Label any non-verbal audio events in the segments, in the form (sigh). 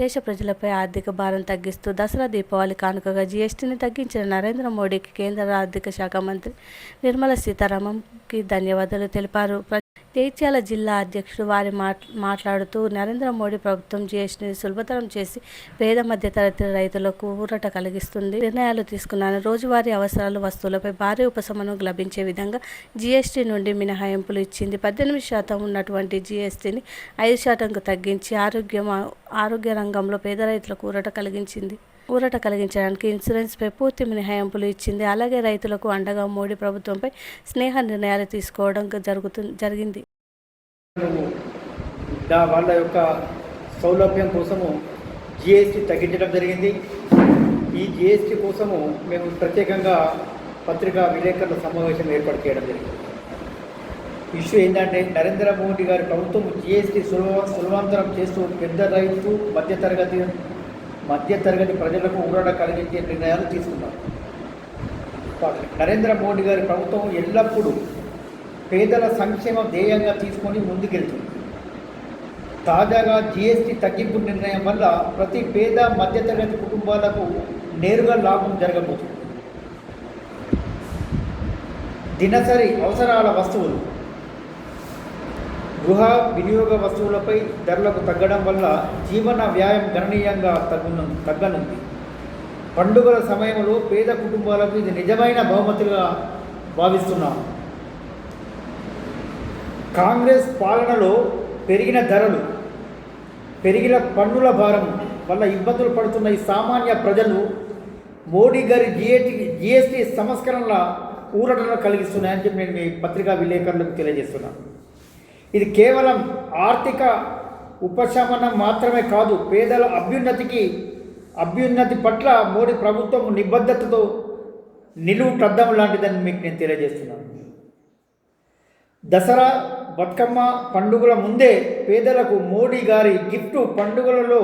దేశ ప్రజలపై ఆర్థిక భారం తగ్గిస్తూ దసరా దీపావళి కానుకగా జీఎస్టీని తగ్గించిన నరేంద్ర మోడీకి కేంద్ర ఆర్థిక శాఖ మంత్రి నిర్మలా సీతారామన్కి ధన్యవాదాలు తెలిపారు. జగిత్యాల జిల్లా అధ్యక్షుడు వారి మాట్ మాట్లాడుతూ నరేంద్ర మోడీ ప్రభుత్వం జీఎస్టీని సులభతరం చేసి పేద మధ్యతరగతి రైతులకు ఊరట కలిగిస్తుంది. నిర్ణయాలు తీసుకున్నాను రోజువారీ అవసరాలు వస్తువులపై భారీ ఉపశమనం లభించే విధంగా జీఎస్టీ నుండి మినహాయింపులు ఇచ్చింది. పద్దెనిమిది శాతం ఉన్నటువంటి జీఎస్టీని ఐదు శాతంకు తగ్గించి ఆరోగ్యం ఆరోగ్య రంగంలో పేద రైతులకు ఊరట కలిగించింది. ఊరట కలిగించడానికి ఇన్సూరెన్స్పై పూర్తి మినహాయింపులు ఇచ్చింది. అలాగే రైతులకు అండగా మోడీ ప్రభుత్వంపై స్నేహ నిర్ణయాలు తీసుకోవడం జరుగుతు జరిగింది. దా వాళ్ళ యొక్క సౌలభ్యం కోసము జిఎస్టీ తగ్గించడం జరిగింది. ఈ జిఎస్టీ కోసము మేము ప్రత్యేకంగా పత్రికా విలేకరుల సమావేశం ఏర్పాటు చేయడం జరిగింది. ఇష్యూ ఏంటంటే నరేంద్ర మోడీ గారి ప్రభుత్వం జిఎస్టీ సులభ సులభాంతరం చేస్తూ పెద్ద రైతు మధ్యతరగతి మధ్యతరగతి ప్రజలకు ఊరట కలిగించే నిర్ణయాలు తీసుకున్నారు నరేంద్ర మోడీ గారి ప్రభుత్వం ఎల్లప్పుడూ పేదల సంక్షేమ ధ్యేయంగా తీసుకొని ముందుకెళ్తుంది. తాజాగా జీఎస్టీ తగ్గింపు నిర్ణయం వల్ల ప్రతి పేద మధ్యతరగతి కుటుంబాలకు నేరుగా లాభం జరగబోతుంది. దినసరి అవసరాల వస్తువులు. గృహ వినియోగ వస్తువులపై ధరలకు తగ్గడం వల్ల జీవన వ్యాయం గణనీయంగా తగ్గును తగ్గనుంది. పండుగల సమయంలో పేద కుటుంబాలకు ఇది నిజమైన బహుమతులుగా భావిస్తున్నాము కాంగ్రెస్ పాలనలో పెరిగిన ధరలు పెరిగిన పన్నుల భారం వల్ల ఇబ్బందులు పడుతున్న ఈ సామాన్య ప్రజలు మోడీ గారి జిఎస్టి జిఎస్టీ సంస్కరణల ఊరటను కలిగిస్తున్నాయని చెప్పి నేను మీ పత్రికా విలేకరులకు తెలియజేస్తున్నాను. ఇది కేవలం ఆర్థిక ఉపశమనం మాత్రమే కాదు పేదల అభ్యున్నతికి అభ్యున్నతి పట్ల మోడీ ప్రభుత్వం నిబద్ధతతో నిలువు ప్రద్దం లాంటిదని మీకు నేను తెలియజేస్తున్నాను. దసరా బతుకమ్మ పండుగల ముందే పేదలకు మోడీ గారి గిఫ్ట్ పండుగలలో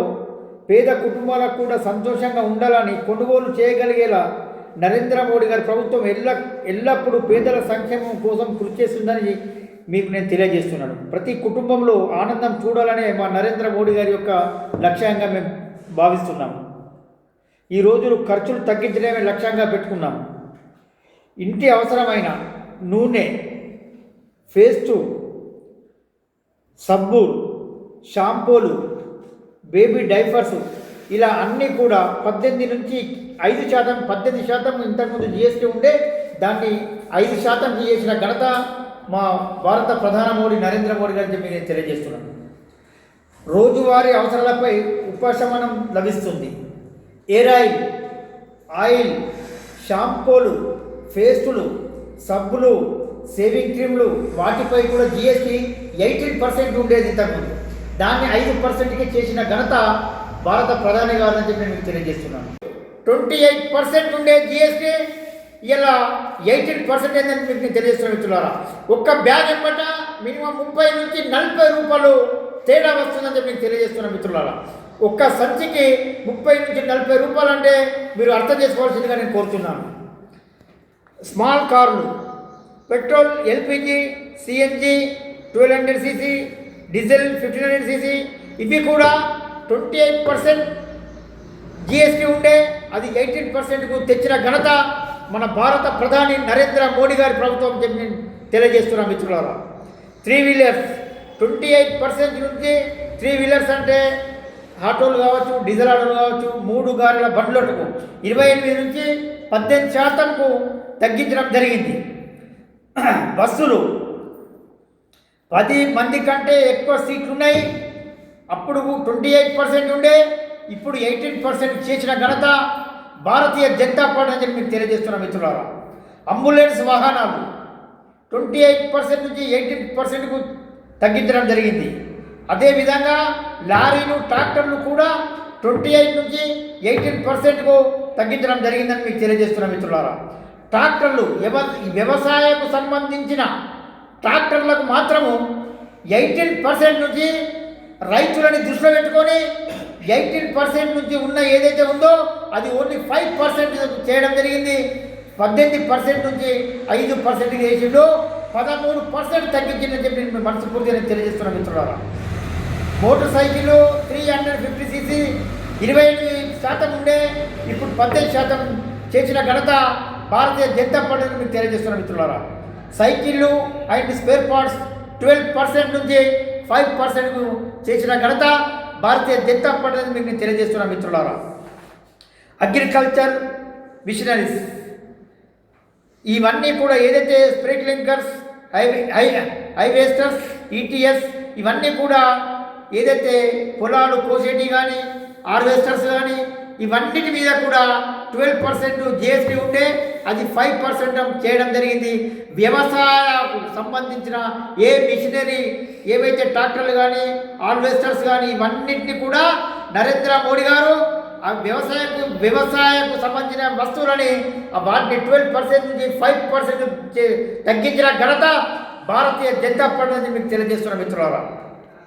పేద కుటుంబాలకు కూడా సంతోషంగా ఉండాలని కొనుగోలు చేయగలిగేలా నరేంద్ర మోడీ గారి ప్రభుత్వం ఎల్ల ఎల్లప్పుడూ పేదల సంక్షేమం కోసం కృషి చేస్తుందని మీకు నేను తెలియజేస్తున్నాను. ప్రతి కుటుంబంలో ఆనందం చూడాలనే మా నరేంద్ర మోడీ గారి యొక్క లక్ష్యంగా మేము భావిస్తున్నాము ఈ రోజులు ఖర్చులు తగ్గించడమే లక్ష్యంగా పెట్టుకున్నాము ఇంటి అవసరమైన నూనె పేస్టు సబ్బు షాంపూలు బేబీ డైఫర్స్ ఇలా అన్నీ కూడా పద్దెనిమిది నుంచి ఐదు శాతం పద్దెనిమిది శాతం ఇంతకుముందు జిఎస్టీ ఉండే దాన్ని ఐదు శాతం చేసిన ఘనత మా భారత ప్రధాన మోడీ నరేంద్ర మోడీ గారి చెప్పి నేను తెలియజేస్తున్నాను. రోజువారీ అవసరాలపై ఉపశమనం లభిస్తుంది. ఎయిర్ ఆయిల్ ఆయిల్ షాంపూలు పేస్టులు సబ్బులు సేవింగ్ క్రీమ్లు వాటిపై కూడా జిఎస్టీ ఎయిటీన్ పర్సెంట్ ఉండేది ఇంతకుముందు. దాన్ని ఐదు పర్సెంట్కి చేసిన ఘనత భారత ప్రధాని గారు అని చెప్పి నేను తెలియజేస్తున్నాను. ట్వంటీ ఎయిట్ పర్సెంట్ ఉండే జిఎస్టీ ఇలా ఎయిటీన్ పర్సెంటేజ్ అని మీకు నేను తెలియజేస్తున్నాను మిత్రులారా. ఒక్క బ్యాగ్ ఎమ్మట మినిమం ముప్పై నుంచి నలభై రూపాయలు తేడా వస్తుందని చెప్పి మీకు తెలియజేస్తున్నాను మిత్రులారా. ఒక్క సంచికి ముప్పై నుంచి నలభై రూపాయలు అంటే మీరు అర్థం చేసుకోవాల్సిందిగా నేను కోరుతున్నాను. స్మాల్ కార్లు petrol LPG CNG twelve hundred CC diesel fifteen hundred CC ఇవి కూడా ట్వంటీ ఎయిట్ పర్సెంట్ జిఎస్టీ ఉండే అది ఎయిటీన్ పర్సెంట్కు తెచ్చిన ఘనత మన భారత ప్రధాని నరేంద్ర మోడీ గారి ప్రభుత్వం చెప్పి నేను తెలియజేస్తున్నాను మిత్రులారా. Three wheelers twenty eight percent నుంచి త్రీ వీలర్స్ అంటే ఆటోలు కావచ్చు డీజిల్ ఆటోలు కావచ్చు మూడు గారెల బండ్లకు ఇరవై ఎనిమిది నుంచి పద్దెనిమిది శాతంకు తగ్గించడం జరిగింది. (clears throat) బస్సులు పది మంది కంటే ఎక్కువ సీట్లు ఉన్నాయి అప్పుడు ట్వంటీ ఎయిట్ పర్సెంట్ ఉండే ఇప్పుడు ఎయిటీన్ పర్సెంట్ చేసిన ఘనత భారతీయ జనతా పార్టీ అని చెప్పి మీకు తెలియజేస్తున్న మిత్రులారా అంబులెన్స్ వాహనాలు ట్వంటీ ఎయిట్ పర్సెంట్ నుంచి ఎయిటీన్ పర్సెంట్కు తగ్గించడం జరిగింది. అదేవిధంగా లారీలు ట్రాక్టర్లు కూడా ట్వంటీ ఎయిట్ నుంచి ఎయిటీన్ పర్సెంట్కు తగ్గించడం జరిగిందని మీకు తెలియజేస్తున్న మిత్రులారా ట్రాక్టర్లు వ్యవ వ్యవసాయకు సంబంధించిన ట్రాక్టర్లకు మాత్రము ఎయిటీన్ పర్సెంట్ నుంచి రైతులని దృష్టిలో పెట్టుకొని ఎయిటీన్ పర్సెంట్ నుంచి ఉన్న ఏదైతే ఉందో అది ఓన్లీ ఫైవ్ పర్సెంట్ చేయడం జరిగింది. పద్దెనిమిది పర్సెంట్ నుంచి ఐదు పర్సెంట్ చేసిండు. పదమూడు పర్సెంట్ తగ్గించిందని చెప్పి నేను మనస్ఫూర్తిగా నేను తెలియజేస్తున్నాను మిత్రులారా. Motor cycle three hundred fifty CC ఇరవై ఎనిమిది శాతం ఉండే ఇప్పుడు పద్దెనిమిది శాతం చేసిన ఘనత భారతీయ జనతా పార్టీని మీకు తెలియజేస్తున్న మిత్రులారా. సైకిళ్ళు and spare parts twelve percent నుంచి ఫైవ్ పర్సెంట్ చేసిన ఘనత భారతీయ జనతా పార్టీని మీకు నేను తెలియజేస్తున్న మిత్రులారా. Agriculture machineries. ఇవన్నీ కూడా ఏదైతే sprinklers highway high harvesters ETS ఇవన్నీ కూడా ఏదైతే పొలాలు కోసేటి కానీ హార్వెస్టర్స్ కానీ ఇవన్నిటి మీద కూడా ట్వెల్వ్ పర్సెంట్ జిఎస్టీ ఉంటే అది ఫైవ్ పర్సెంట్ చేయడం జరిగింది. వ్యవసాయకు సంబంధించిన ఏ మిషనరీ ఏవైతే ట్రాక్టర్లు కానీ హార్వెస్టర్స్ కానీ ఇవన్నింటినీ కూడా నరేంద్ర మోడీ గారు ఆ వ్యవసాయకు వ్యవసాయకు సంబంధించిన వస్తువులని ఆ వాటిని ట్వెల్వ్ పర్సెంట్ నుంచి ఫైవ్ పర్సెంట్ తగ్గించిన ఘనత భారతీయ జనతా పార్టీ మీకు తెలియజేస్తున్న మిత్రులారా.